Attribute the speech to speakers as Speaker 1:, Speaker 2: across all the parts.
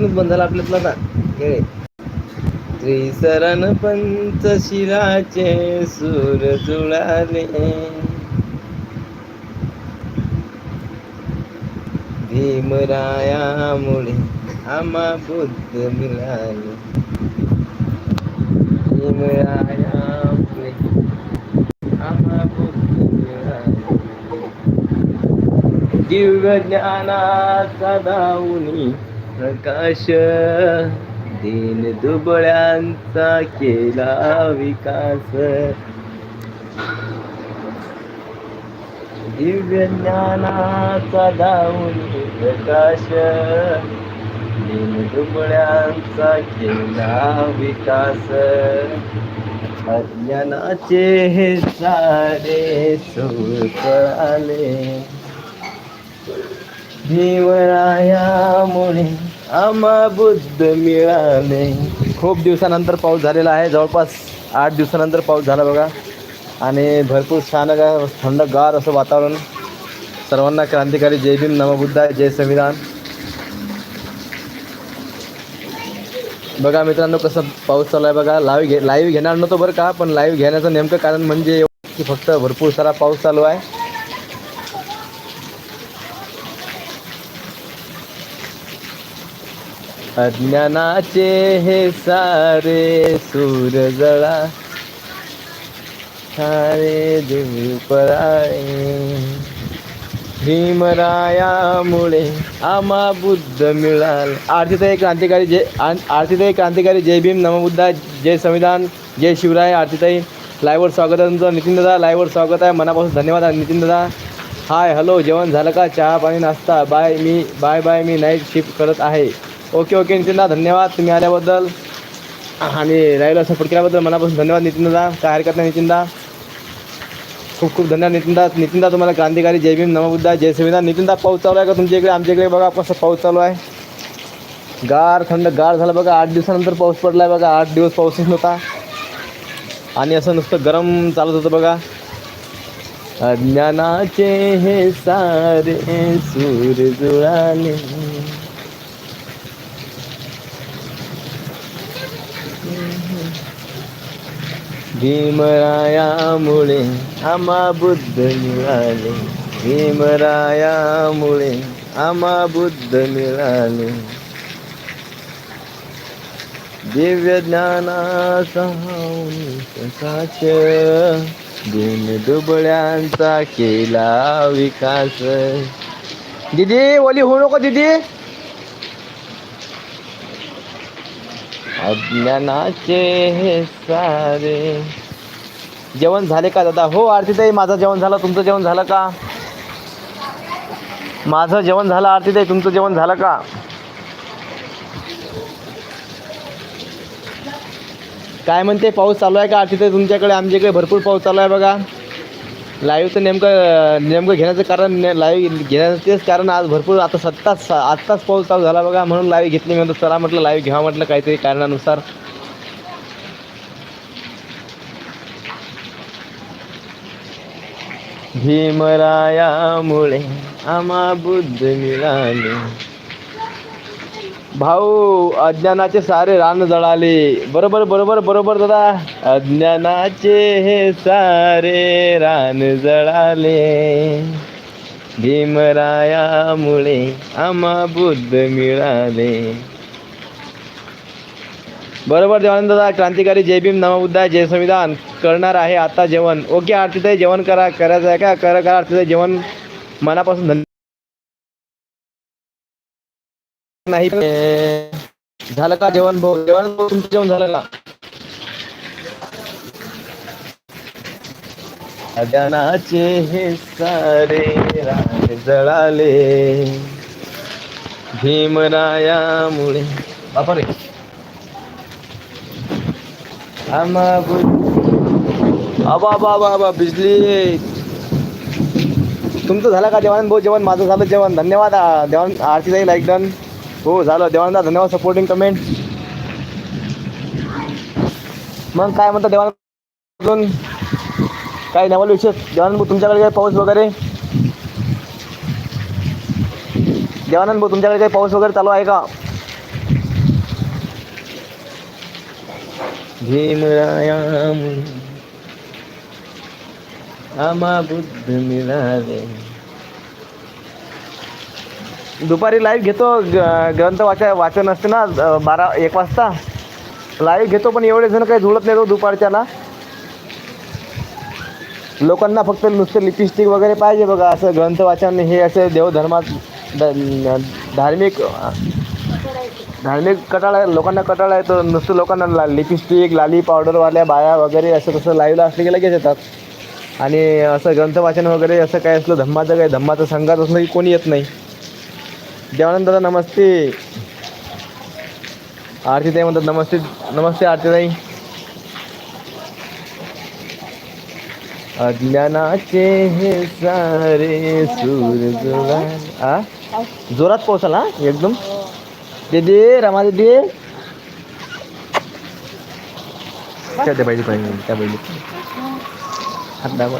Speaker 1: बंद झाला आपल्यातला आता त्रिसरण पंच शिराचे सूर जुळाले. भीमरायामुळे आम्हा बुद्ध मिळाले. भीमरायामुळे आम्हा बुद्ध मिळाले. दिव्य ज्ञानाचा दावणी प्रकाश. दीन दुबळ्यांचा केला विकास. दिव्य ज्ञानाचा धावून प्रकाश. दीन दुबळ्यांचा केला विकास. अज्ञानाचे हे सारे सुख आले जीवनायामुळे आम्हा बुद्ध मिळाले. खूप दिवसानंतर पाऊस झालेला आहे. जवळपास आठ दिवसानंतर पाऊस झाला बघा. आणि भरपूर छान का थंडगार असं वातावरण. सर्वांना क्रांतिकारी जय भीम नमबुद्धा जय संविधान. बघा मित्रांनो कसं पाऊस चालू आहे बघा. लाईव्ह घे लाईव्ह घेणार नव्हतो बरं का पण लाईव्ह घेण्याचं नेमकं कारण म्हणजे की फक्त भरपूर सारा पाऊस चालू आहे. अज्ञानाचे हे सारे सूर जळा. सारे देव पराळे भीमरायामुळे आम्हा बुद्ध मिळाल. आरतीताई क्रांतिकारी जय आन- आरतीताई क्रांतिकारी जय भीम नमबुद्धा जय संविधान जय शिवराय आरतीताई. लाईव्हवर स्वागत आहे तुमचं. नितीन दादा लाईव्हवर स्वागत आहे. मनापासून धन्यवाद आहे नितीन दादा. हाय हॅलो जेवण झालं का? चहा पाणी नाश्ता? बाय मी बाय बाय मी नाईट शिफ्ट करत आहे. ओके ओके नितीनदा धन्यवाद. तुम्ही आल्याबद्दल. आणि राहिला सपोर्ट केल्याबद्दल मनापासून धन्यवाद नितीनदा. काय हरकत नाही नितीनदा. खूप खूप धन्यवाद नितीनदा. नितीनदा तुम्हाला क्रांतिकारी जय भीम नमबुद्धा जय संविधान नितीनदा पाऊस चालू आहे का तुमच्या इकडे? आमच्या इकडे बघा कसं पाऊस चालू आहे. गार थंड गार झालं बघा. आठ दिवसानंतर पाऊस पडला आहे बघा. आठ दिवस पाऊसच नव्हता. आणि असं नुसतं गरम चालत होतं बघा. अज्ञानाचे हे सारे सूर जुळाले. भीमरायामुळे आम्हा बुद्ध मिळाले. भीमरायामुळे आम्हा बुद्ध मिळाले. दिव्य ज्ञानाचा प्रकाश दिन दुबळ्यांचा केला विकास. दिदी ओली होऊ नको दिदी. अज्ञानाचे हे सारे. जेवण झाले का दादा? हो आरतीताई माझं जेवण झालं. तुमचं जेवण झालं का? माझं जेवण झालं आरतीताई तुमचं जेवण झालं का? काय म्हणते पाऊस चालू आहे का आरतीताई तुमच्याकडे? आमच्याकडे भरपूर पाऊस चालू आहे बघा. लाईव्हचं नेमकं नेमकं घेण्याचं कारण लाईव्ह घेण्याचं तेच कारण आज भरपूर आता सत्ताच आत्ताच पाऊस चालू झाला बघा म्हणून लाईव्ह घेतली म्हणतो चला म्हटलं लाईव्ह घ्या म्हटलं काहीतरी कारणानुसार. भीमरायामुळे आम्हा बुद्ध मिळाले. भाऊ अज्ञानाचे सारे रान जळाले. बरोबर बरोबर बरोबर दादा. अज्ञानाचे हे सारे रान जळाले. भीमरायामुळे आम्हा बुद्ध मिळाले. बरोबर देवानंद दादा क्रांतिकारी जय भीम नमबुद्धा जय संविधान. करणार आहे आता जेवण. ओके आरतीताई जेवण करा करायचं आहे का? करा करा आरतीताई जेवण. मनापासून धन्य नाही झालं का जेवण भाऊ जेवण भाऊ तुमचं जेवण झालं का? अज्ञानाचे हे सारे रान जळाले. भीमरायामुळे. बापरे आम्हा आबा बाबा आबा बिजली. तुमचं झालं का जेवण भाऊ जेवण? माझं झालं जेवण. धन्यवाद देवान आरती जाईल लाईक डन. हो झालं. देवानंदा धन्यवाद सपोर्टिंग कमेंट मग काय म्हणतो देवान? अजून काय नवल विशेष. देवानंद भाऊ तुमच्याकडे काही पाऊस वगैरे? देवानंद भाऊ तुमच्याकडे काही पाऊस वगैरे चालू आहे का? भीमराया आमा बुद्ध मिळाले. दुपारी लाईव्ह घेतो ग- ग्रंथ वाचा वाचन असते ना अ, बारा एक वाजता. लाईव्ह घेतो पण एवढे जण काही जुळत नाही तो दुपारच्याला. लोकांना फक्त नुसतं लिपस्टिक वगैरे पाहिजे बघा असं ग्रंथ वाचन हे असं देवधर्मात द- धार्मिक धार्मिक कटाळा लोकांना कटाळा येतो. नुसतं लोकांना ला लिपस्टिक लाली पावडरवाल्या बाया वगैरे असं तसं लाईव्हला असले की लगेच येतात. आणि असं ग्रंथ वाचन वगैरे असं काय असलं धम्माचं काय धम्माचं संघात असलं की कोणी येत नाही. देवानंद दादा नमस्ते. आरतीताई म्हणतात नमस्ते नमस्ते आरतीताई अज्ञानाचे हे सारे सूर आ? जोरात पोहोचाल हा? एकदम. दीदी रमा दीदी. त्या ते पाहिजे पाहिजे त्या पाहिजे हात दाबा.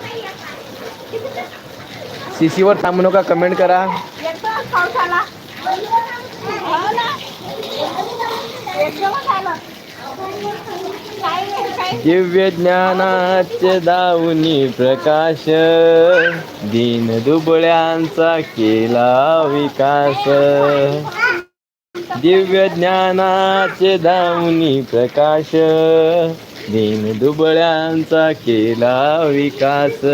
Speaker 2: नाही, येत नाही.
Speaker 1: सीसीवर थांबू नका कमेंट करा.
Speaker 2: येतो
Speaker 1: दिव्य ज्ञानाचे दाऊनी प्रकाश. दीन दुबळ्यांचा केला विकास. दिव्य ज्ञानाचे दाऊनी प्रकाश. दीन दुबळ्यांचा केला विकास.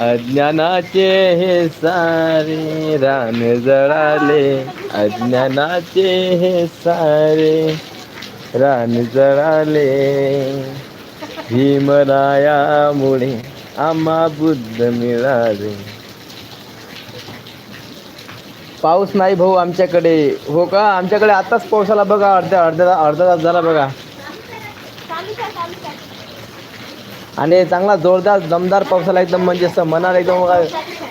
Speaker 1: अज्ञानाचे हे सारे रान जळाले. अज्ञानाचे हे सारे रान जळाले. भीमरायामुळे आम्हा बुद्ध मिळाले. पाऊस नाही भाऊ आमच्याकडे. हो का? आमच्याकडे आताच पावसाला बघा अर्ध्या अर्ध्या अर्धा तास झाला बघा. आणि चांगला जोरदार दमदार पावसाला एकदम म्हणजे असं मनाला एकदम बघा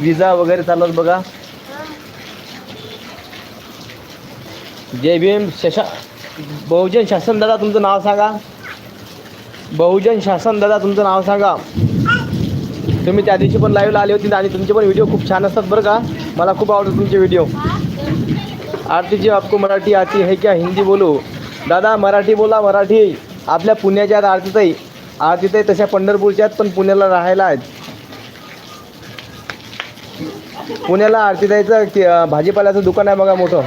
Speaker 1: विजा वगैरे चालत बघा. जय भीम शशा बहुजन शासन दादा तुमचं नाव सांगा. बहुजन शासन दादा तुमचं नाव सांगा. तुम्ही त्या दिवशी पण लाईव्हला आले होते आणि तुमचे पण व्हिडिओ खूप छान असतात बरं का? मला खूप आवडतात तुमचे व्हिडिओ आरती जी आपको मराठी आती है क्या? हिंदी बोलू. दादा मराठी बोला मराठी. आपल्या पुण्याच्या आहेत आरतीताई आरतीताई तशा पंढरपूरच्या आहेत पण पुण्याला राहायला आहेत. पुण्याला आरतीताईचं भाजीपाल्याचं दुकान आहे बघा मोठं.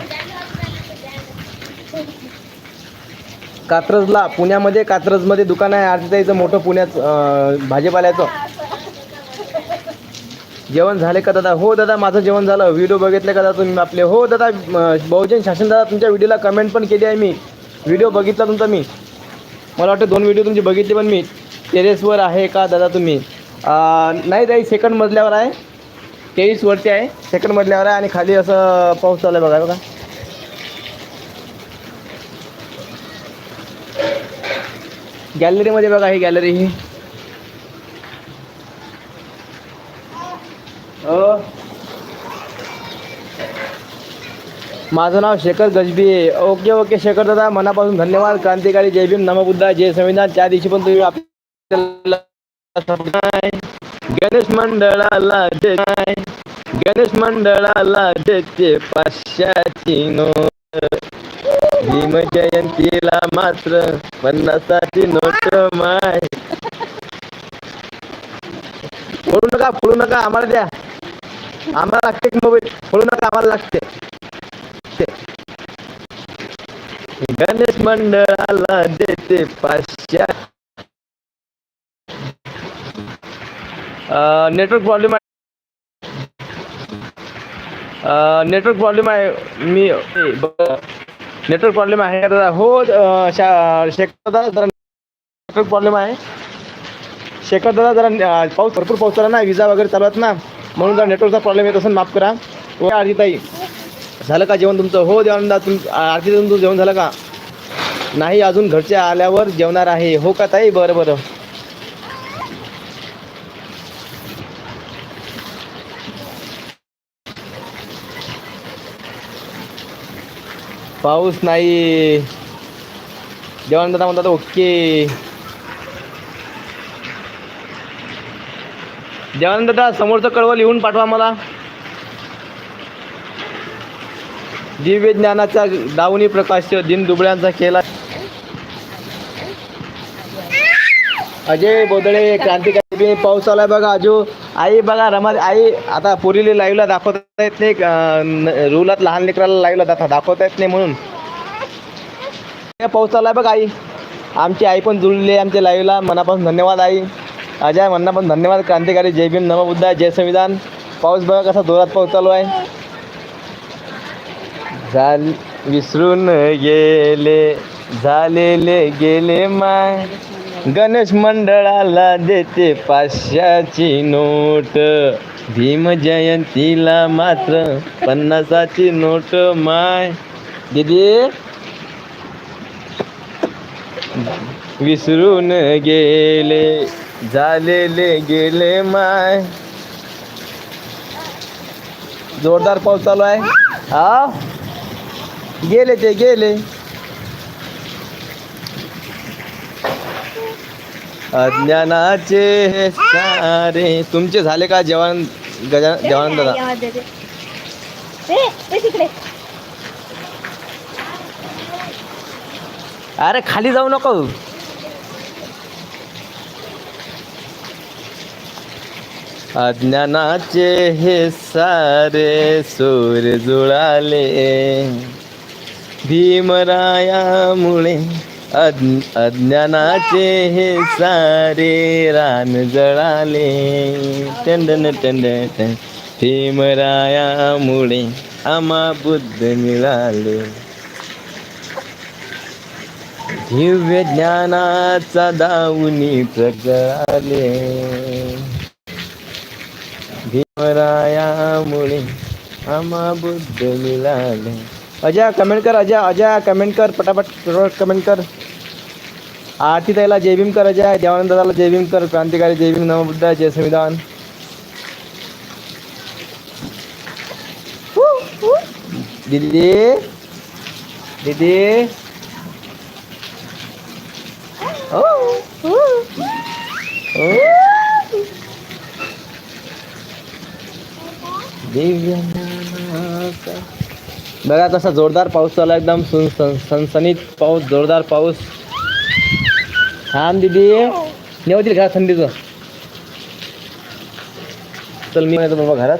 Speaker 1: कात्रजला पुण्यामध्ये कात्रजमध्ये दुकान आहे आरतीताईचं मोठं पुण्यात भाजीपाल्याचं. जेवण झाले का दादा? हो दादा माझं जेवण झालं. व्हिडिओ बघितले का दादा तुम्ही आपले? हो दादा बहुजन शासन दादा तुमच्या व्हिडिओला कमेंट पण केली आहे मी. व्हिडिओ बघितला तुमचा मी. मला वाटतं दोन व्हिडिओ तुमचे बघितले पण मी. टेरेसवर आहे का दादा तुम्ही? नाही ताई सेकंड मजल्यावर आहे. टेरिसवरती आहे सेकंड मजल्यावर आहे आणि खाली असं पाऊस चालू आहे बघा बघा. गॅलरीमध्ये बघा ही गॅलरी. ही हो माझं नाव शेखर गजबी आहे. ओके ओके शेखर दादा मनापासून धन्यवाद. क्रांतिकारी जय भीम नमबुद्धा जय संविधान. त्या दिवशी पण तुम्ही आपल्याला गणेश मंडळाला देताय. गणेश मंडळाला देते पाचशाची नोट भीम जयंतीला मात्र पन्नासाची नोट माय. फोडू नका फोडू नका आम्हाला द्या. आम्हाला लागते की मोबाईल? फोडू नका आम्हाला लागते. गणेश मंडळाला देते पाचशे. नेटवर्क प्रॉब्लेम आहे. नेटवर्क प्रॉब्लेम आहे. मी नेटवर्क प्रॉब्लेम आहे का दादा? हो शा शेखर दादा जरा नेटवर्क प्रॉब्लेम आहे. शेखर दादा जरा पाऊस भरपूर पाऊस झाला ना विजा वगैरे चालवत ना म्हणून जरा नेटवर्कचा प्रॉब्लेम येत असेल माफ करा. हो आरतीताई. झालं का जेवण तुमचं? हो देवानंदा तुम आरती तुमचं जेवण झालं का? नाही अजून घरचे आल्यावर जेवणार आहे. हो का ताई? बरं बरं. पाऊस नाही. देवान दादा म्हणतात ओके. देवानंद दादा समोरचं कळवं लिहून पाठवा मला. दिव्य ज्ञानाचा दावणी प्रकाश दिन दुबळ्यांचा केला. अजय बोदळे क्रांतिकारी. पाऊस आलाय बघा अजू आई बघा रमा आई आता पुरीले लाईव्हला दाखवता येत नाही. रुलात लहान लेकराला लाईव्हला दाखवा दाखवता येत नाही म्हणून. हे पाऊस आलाय बघा आई. आमची आई पण जुळली आहे आमच्या लाईव्हला मनापासून धन्यवाद आई. अजय मनापासून धन्यवाद. क्रांतिकारी जय भीम नमबुद्धा जय संविधान. पाऊस बघा कसा जोरात पाऊस चालू आहे. झाल विसरून गेले झालेले गेले माय. गणेश मंडळाला देते पाचशेची नोट. भीम जयंतीला मात्र पन्नासाची नोट माय. दिदी विसरून गेले झालेले गेले माय. जोरदार पाऊस चालू आहे. हा? गेले ते गेले. अज्ञानाचे हे सारे. तुमचे झाले का जेवण गजा जेवण दादा? अरे खाली जाऊ नको. अज्ञानाचे हे सारे सूर जुळाले. भीमरायामुळे अज्ञानाचे हे सारे रान जळाले. टंडन टंडन भीमरायामुळे आम्हा बुद्ध मिळाले. दिव्य ज्ञानाचा दावणी प्रगळाले. भीमरायामुळे आम्हा बुद्ध मिळाले. अजय कमेंट कर अजय अजय कमेंट कर पटापट पटापट कमेंट कर. आरती ताईला जय भीम कर अजय देवानंद दादाला जय भीम कर क्रांतिकारी जय भीम नमबुद्ध जय संविधान. दीदी दीदी. ओ ओ दिव्य ज्ञानाचा बघा कसा जोरदार पाऊस चालू आहे एकदम. सुन सन- सनसनीत पाऊस जोरदार पाऊस. थांब दिदी. नेवतील घरात थंडीचं चल मी बाबा घरात.